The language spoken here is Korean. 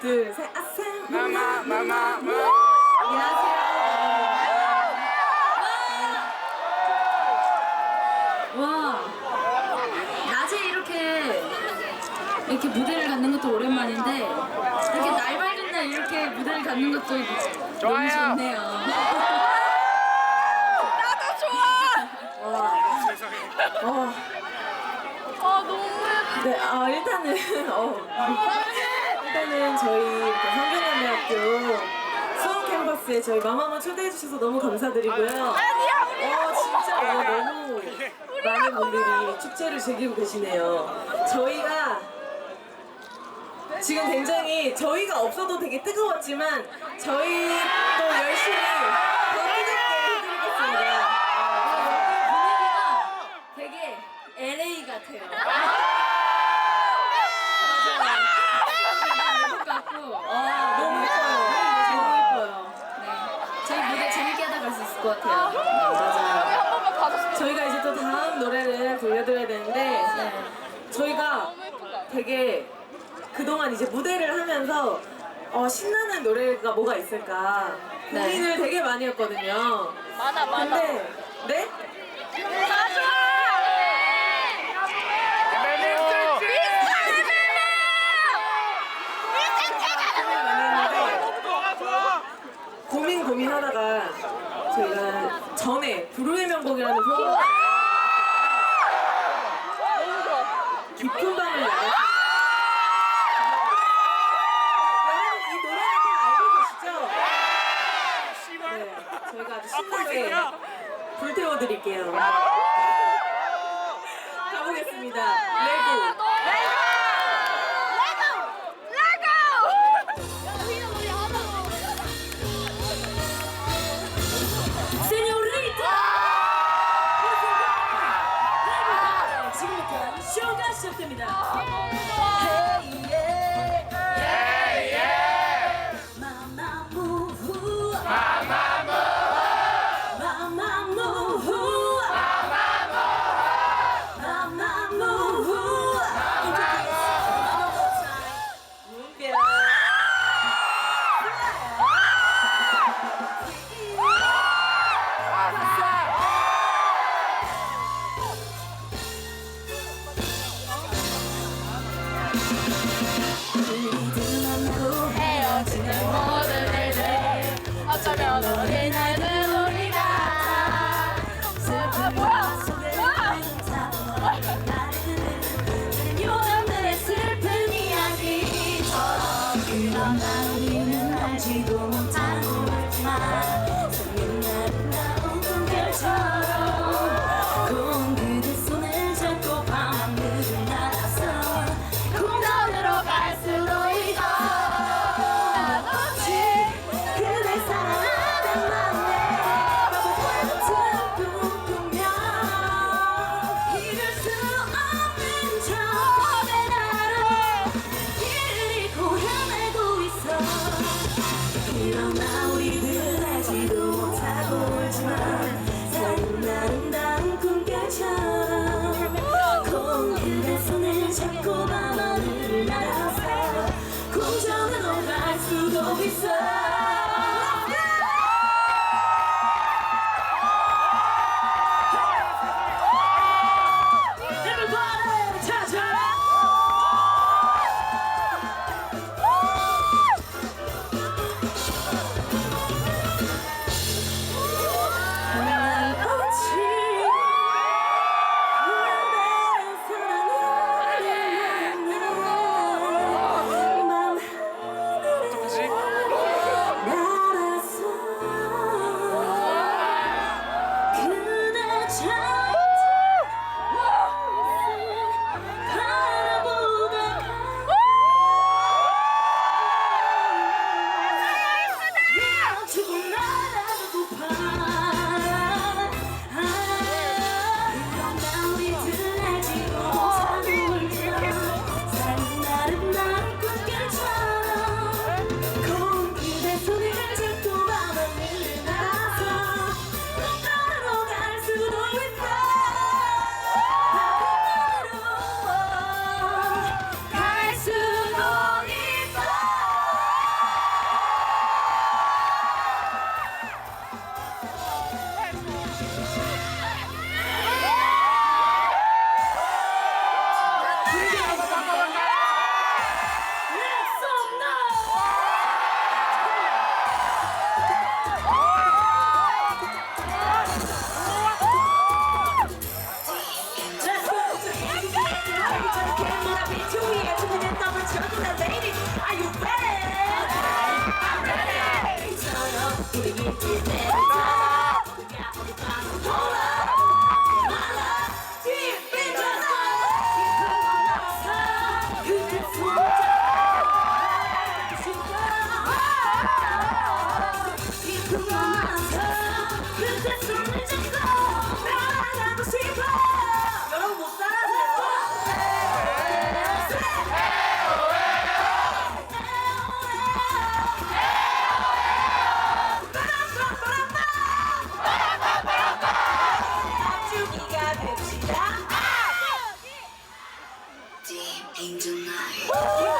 둘, 셋. 아싸. 마마 마마 마. 와 낮에 이렇게 이렇게 무대를 갖는 것도 오랜만인데 이렇게 날 밝은 날 이렇게 무대를 갖는 것도 너무 좋아요. 좋네요. 어. 아 너무 예뻐. 네, 아, 일단은, 어. 일단은 저희 이렇게 성균관대학교 수원 캠퍼스에 저희 마마마 초대해 주셔서 너무 감사드리고요. 어, 진짜 어, 너무 많은 분들이 축제를 즐기고 계시네요. 저희가 지금 굉장히 저희가 없어도 되게 뜨거웠지만 저희도 열심히 더 뜨겁게 해드리겠습니다. 분위기가 되게 LA 같아요. 외국 같고 어, 너무 예뻐요. 너무 예뻐요. 네. 저희 무대 재밌게 하다 갈수 있을 것 같아요. 네, 맞아요. 한 번만 가줬으면 저희가 이제 또 다음 노래를 들려드려야 되는데 네. 저희가 너무 예쁘다. 되게 그동안 이제 무대를 하면서 어, 신나는 노래가 뭐가 있을까 네. 고민을 되게 많이 했거든요. 많아 많아. 근데 네? 다좋아. 고민을 많이 했는데 좋아 좋아. 고민 고민하다가 저희가 전에 불후의 명곡이라는 좋아. 깊은 밤을 열었어요. 여러분 이 노래는 다 알고 계시죠? 네, 저희가 아주 신나게 불태워 드릴게요. 가보겠습니다. 레고. 날 우리는 알지도 못하고 있 Chắc 여러분 못 따라하세요. 주기가 됩시다. Deep into night.